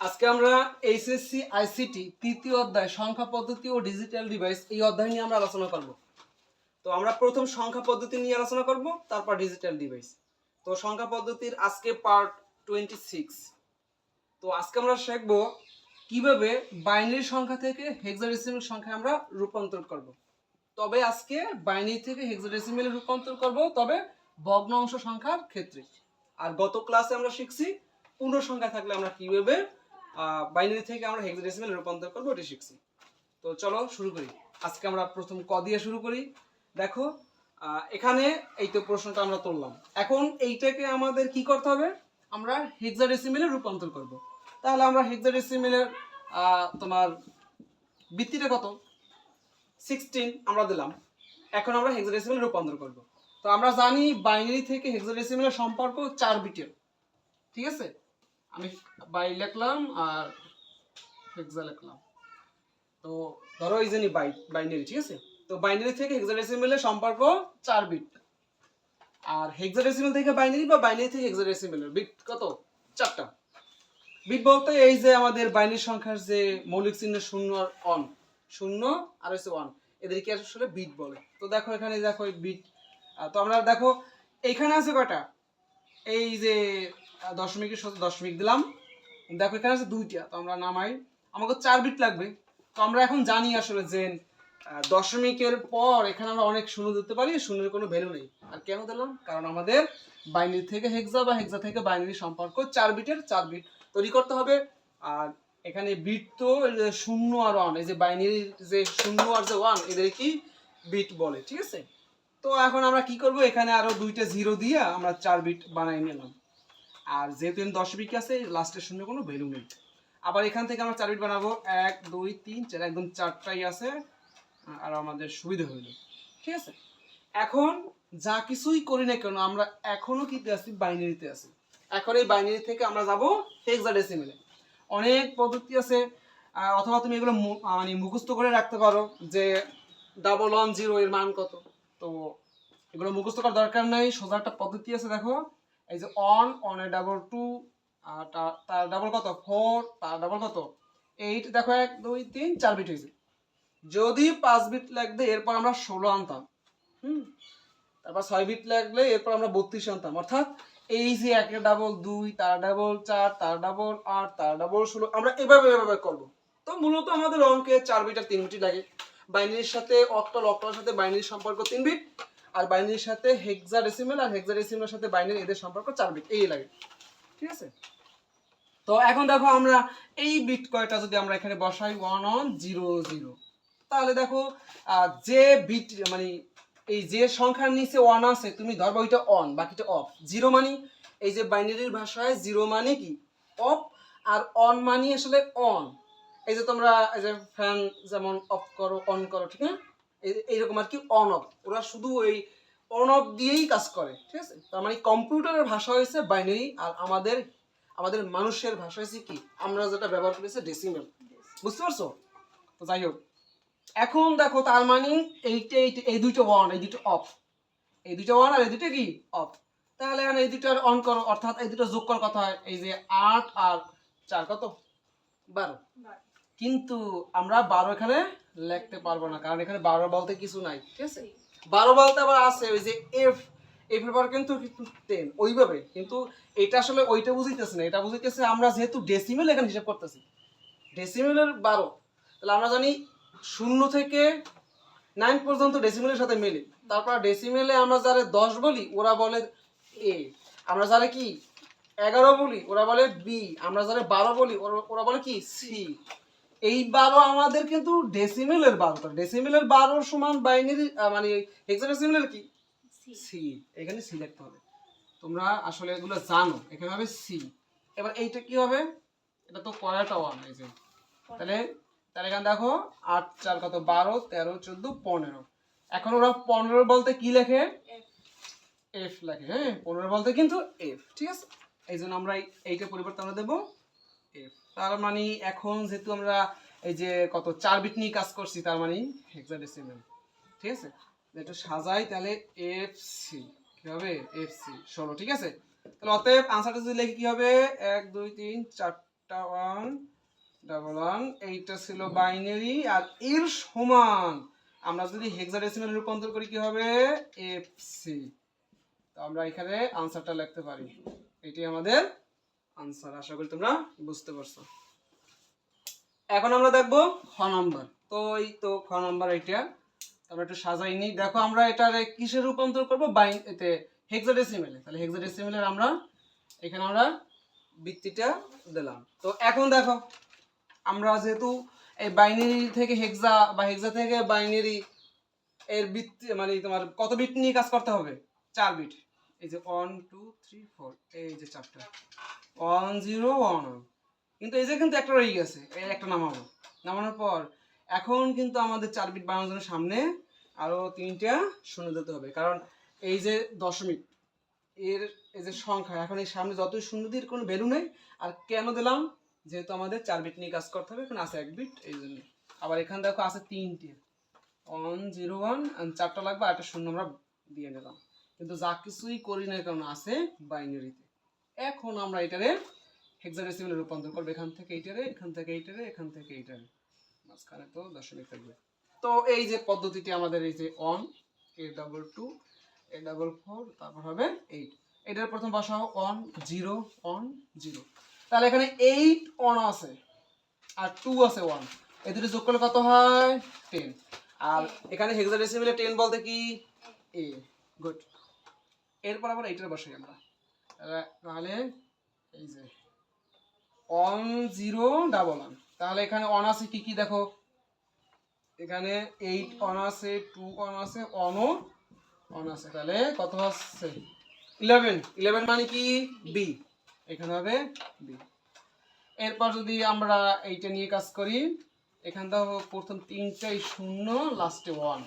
আজকে আমরা HSC, ICT তৃতীয় অধ্যায়, সংখ্যা পদ্ধতি ও ডিজিটাল ডিভাইস এই অধ্যায় নিয়ে আমরা আলোচনা করব। তো আমরা প্রথম সংখ্যা পদ্ধতি নিয়ে আলোচনা করব, তারপর ডিজিটাল ডিভাইস। তো সংখ্যা পদ্ধতির আজকে পার্ট টোয়েন্টি সিক্স। তো আজকে আমরা শিখব কীভাবে বাইনারি সংখ্যা থেকে হেক্সাডেসিমাল সংখ্যা আমরা রূপান্তর করব। তবে আজকে বাইনারি থেকে হেক্সাডেসিমালে রূপান্তর করব, তবে ভগ্নাংশ সংখ্যার ক্ষেত্রে। আর গত ক্লাসে আমরা শিখছি, পূর্ণ সংখ্যা থাকলে আমরা কীভাবে বাইনারি থেকে আমরা হেক্সাডেসিমালে রূপান্তর করব, এটি শিখছি। তো চলো শুরু করি। আজকে আমরা প্রথম ক দিয়ে শুরু করি। দেখো এখানে এই তো প্রশ্নটা আমরা তুললাম। এখন এইটাকে আমাদের কি করতে হবে? আমরা হেক্সাডেসিমেলে রূপান্তর করব। তাহলে আমরা হেক্সাডেসিমেলের তোমার বৃত্তিটা কত? সিক্সটিন আমরা দিলাম। এখন আমরা হেক্সাডেসিমেলে রূপান্তর করব। তো আমরা জানি বাইনারি থেকে হেক্সাডেসিমেলের সম্পর্ক চার বিটের। ঠিক আছে? আমি বাই লিখলাম আর হেক্সা লিখলাম। তো ধরো এই জানি বাই, বাইনারি, ঠিক আছে? তো বাইনারি থেকে হেক্সাডেসিমেলের সম্পর্ক চার বিট আর হেক্সাডেসিমেল থেকে বাইনারি বা বাইনারি থেকে হেক্সাডেসিমেলের বিট কত? চারটা। বিট বলতে এই যে আমাদের বাইনারি সংখ্যার যে মৌলিক চিহ্ন শূন্য আর অন শূন্য আর হচ্ছে ওয়ান এদেরকে আসলে বিট বলে। তো দেখো এখানে দেখো বিট তো আমরা দেখো এইখানে আছে কয়টা? এই যে দশমিকের দশমিক দিলাম। দেখো, এখানে আছে দুইটা, তো আমরা নামাই। আমাকে চার বিট লাগবে। তো আমরা এখন জানি আসলে যে দশমিকের পর এখানে আমরা অনেক শূন্য দিতে পারি, শূন্যের কোনো ভ্যালু নেই। আর কেন দিলাম? কারণ আমাদের বাইনারি থেকে হেক্সা বা হেক্সা থেকে বাইনারি সম্পর্ক চার বিটের চার বিট তৈরি করতে হবে। আর এখানে বিট তো শূন্য আর ওয়ান এই যে বাইনারি যে শূন্য আর যে ওয়ান এদের কি বিট বলে, ঠিক আছে? তো এখন আমরা কি করব? এখানে আরও দুইটা জিরো দিয়ে আমরা চার বিট বানাই নিলাম। আর যেহেতু এখানে দশ বিট আছে লাস্টের শূন্য কোনো ভ্যালু নেই। আবার এখান থেকে আমরা চার বিট বানাবো। এক, দুই, তিন, চার, একদম চারটাই আছে। আর আমাদের সুবিধা হইল ঠিক আছে? এখন যা কিছুই করি না কেন, আমরা এখনও কিতে আছি বাইনারিতে আছি। এখন এই বাইনারি থেকে আমরা যাব হেক্সাডেসিমেলে অনেক পদ্ধতি আছে। অথবা তুমি এগুলো মানে মুখস্থ করে রাখতে পারো যে ডাবল ওয়ান জিরো এর মান কত। তো এগুলো মুখস্থ করার দরকার নাই, সোজা একটা পদ্ধতি আছে, দেখো। এই যে অন অন ডাবল টু আর তার ডাবল কত? ফোর তার ডাবল কত? এইট দেখো, এক, দুই, তিন, চার বিট হয়েছে। যদি পাঁচ বিট লাগবে, এরপর আমরা ষোলো আনতাম। হুম? তারপর ছয় বিট লাগলে, এরপর আমরা বত্রিশ আনতাম। অর্থাৎ এই যে একের ডাবল দুই, তার ডাবল চার, তার ডাবল আট, তার ডাবল ষোলো, আমরা এভাবে এভাবে করব। তো মূলত আমাদের অঙ্কে চার বিট আর তিন বিটই লাগে। বাইনারির সাথে অক্টাল, অক্টালের সাথে বাইনারির সম্পর্ক তিন বিট আর বাইনারির সাথে হেক্সা ডেসিমেল আর হেক্সা ডেসিমেলের সাথে বাইনারি এদের সম্পর্ক চার বিট এই লাগে। ঠিক আছে? তো এখন দেখো আমরা এই বিট কয়টা যদি আমরা এখানে বসাই ওয়ান অন জিরো জিরো তাহলে দেখো যে বিট মানে এই যে সংখ্যার নিচে ওয়ান আছে, তুমি ধরবা ওইটা অন বাকিটা অফ জিরো মানি এই যে বাইনারির ভাষায় জিরো মানে কি? অফ আর অন মানি আসলে অন এই যে তোমরা, এই যে ফ্যান যেমন অফ করো অন করো, ঠিক না এই- এইরকম আর কি অন অফ ওরা শুধু এই অন অফ দিয়েই কাজ করে, ঠিক আছে? তার মানে কম্পিউটারের ভাষা হয়েছে বাইনারি আর আমাদের আমাদের মানুষের ভাষা হয়েছে কি? আমরা যেটা ব্যবহার করেছি ডেসিমেল বুঝতে পারছ? তো যাই হোক। এখন দেখো তার মানে এইটা এইটা এই দুইটা ওয়ান এই দুটো অফ এই দুটো ওয়ান আর এই দুটো কি? অফ তাহলে এখন এই দুটো অন করো, অর্থাৎ এই দুটো যোগ করার কথা হয় এই যে আট আর চার, কত? বারো। কিন্তু আমরা বারো এখানে লিখতে পারব না কারণ এখানে বারো বলতে কিছু নাই ঠিক আছে? বারো বলতে আবার আছে ওই যে এফ এফ এর পর কিন্তু টেন ওইভাবে কিন্তু এটা আসলে ওইটা বুঝিতেছে না এটা বুঝিতেছে আমরা যেহেতু ডেসিমেল এখানে হিসাব করতেছি। ডেসিমেলের বারো তাহলে আমরা জানি শূন্য থেকে নাইন পর্যন্ত ডেসিমেলের সাথে মেলে। তারপর ডেসিমেলে আমরা যারা দশ বলি ওরা বলে এ আমরা যারা কি এগারো বলি ওরা বলে বি আমরা যারা বারো বলি ওরা- ওরা বলে কি সি। এই বারো আমাদের কিন্তু ডেসিমেলের বারোটা। ডেসিমেলের বারো সমান বাইনারি মানে হেক্সাডেসিমেলের কি? সি এখানে সি লিখতে হবে। তোমরা আসলে এগুলো জানো এখানে হবে সি এবার এইটা কি হবে? এটা তো কয়টা ওয়ান এই যে। তাহলে তাহলে এখানে দেখো আট চার কত বারো তেরো চোদ্দ পনেরো। এখন ওরা পনেরো বলতে কি লেখে? এফ লেখে হ্যাঁ? পনেরো বলতে কিন্তু এফ ঠিক আছে? এই জন্য আমরা এইটা পরিবর্তন আমরা দেবো তার মানে এখন যেহেতু আমরা এই যে কত চার বিট নিয়ে কাজ করছি, তার মানে হেক্সাডেসিমেল ঠিক আছে? একটু সাজাই তাহলে এফ সি কি হবে এফ সি ষোলো, ঠিক আছে? তাহলে অতএব আনসারটা যদি লিখি কি হবে? এক, দুই, তিন, চারটা ওয়ান ডাবল ওয়ান এইটা ছিল বাইনারি আর এর সমান আমরা যদি হেক্সাডেসিমাল রূপান্তর করি কি হবে? এফ সি তো আমরা এখানে আনসারটা লিখতে পারি। এটি আমাদের আনসার আশা করি তোমরা বুঝতে পারছ। এখন আমরা দেখব খ নাম্বার। তো এই তো খ নাম্বার এটা। আমরা একটু সাজাই নিই। দেখো আমরা এটার কিসে রূপান্তর করব? বাইন এতে হেক্সাডেসিমেলে তাহলে হেক্সাডেসিমেলের আমরা এখানে আমরা বৃত্তিটা দিলাম। তো এখন দেখো, আমরা যেহেতু এই বাইনারি থেকে হেক্সা বা হেক্সা থেকে বাইনারি এর বৃত্তি মানে তোমার কত বিট নিয়ে কাজ করতে হবে? চার বিট এই যে ওয়ান টু থ্রি ফোর এই যে চারটা। ওয়ান জিরো ওয়ান কিন্তু এই যে কিন্তু একটা রয়ে গেছে, এই একটা নামাবো। নামানোর পর এখন কিন্তু আমাদের চার বিট বানানোর জন্য সামনে আরও তিনটা শূন্য দিতে হবে। কারণ এই যে দশমিক, এর, এই যে সংখ্যা, এখন এই সামনে যতই শূন্য দিয়ে কোনো ভ্যালু নেই। আর কেন দিলাম? যেহেতু আমাদের চার বিট নিয়ে কাজ করতে হবে, এখানে আছে এক বিট এই জন্য। আবার এখানে দেখো আছে তিনটে। ওয়ান জিরো ওয়ান চারটা লাগবে, আর একটা শূন্য আমরা দিয়ে নিলাম। কিন্তু যা কিছুই করি না কেন আছে বাইনারিতে। এখন আমরা এটারে হেক্সাডেসিমেলে রূপান্তর করব এখান থেকে এইটারে, এখান থেকে এইটারে, এখান থেকে এইটারে। মাঝখানে তো দশমিক থাকবে। তো এই যে পদ্ধতিটি আমাদের এই যে on a double two a double four তারপর হবে এইট এটার প্রথম বসাও অন জিরো অন জিরো তাহলে এখানে এইট অন আছে আর টু আছে ওয়ান এই দুটো যোগ করলে কত হয়? টেন আর এখানে হেক্সাডেসিমেলে টেন বলতে কি? এ গুড এরপর আবার এইটার বসাই আমরা। তাহলে- এই যে অন জিরো ডাবল ওয়ান তাহলে এখানে অন আছে কি কি দেখো? এখানে এইট অন আছে টু অন আছে অনও অন আছে। তাহলে কত হচ্ছে? ইলেভেন ইলেভেন মানে কি? বি এখানে হবে বি এরপর যদি আমরা এইটা নিয়ে কাজ করি, এখান থেকে প্রথম তিনটাই শূন্য লাস্টে ওয়ান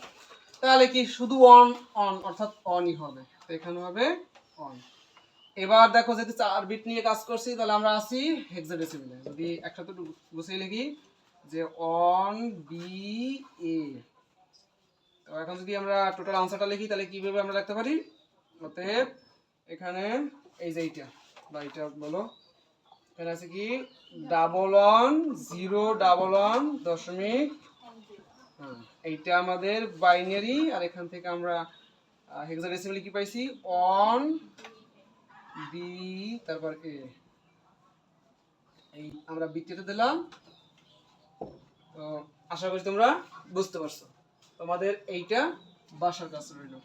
তাহলে কি শুধু অন অন অর্থাৎ অনই হবে। এখানে হবে অন এবার দেখো যদি চার বিট নিয়ে কাজ করছি তাহলে আমরা আছি হেক্সাডেসিমেলে যদি একসাথে গুছিয়ে লিখি যে অন বি এ তো এখন যদি আমরা টোটাল আনসারটা লিখি তাহলে কীভাবে আমরা লিখতে পারি? অতএব এখানে এই যে এইটা বা এইটা বলো। এখানে আছে কি? Double one zero double one দশমিক হ্যাঁ, এইটা আমাদের বাইনারি আর এখান থেকে আমরা হেক্সাডেসিমেলে কি পাইছি? অন বি তারপর এ এই আমরা বৃত্তিটা দিলাম। তো আশা করি তোমরা বুঝতে পারছ। তোমাদের এইটা বাসার কাজ রইল।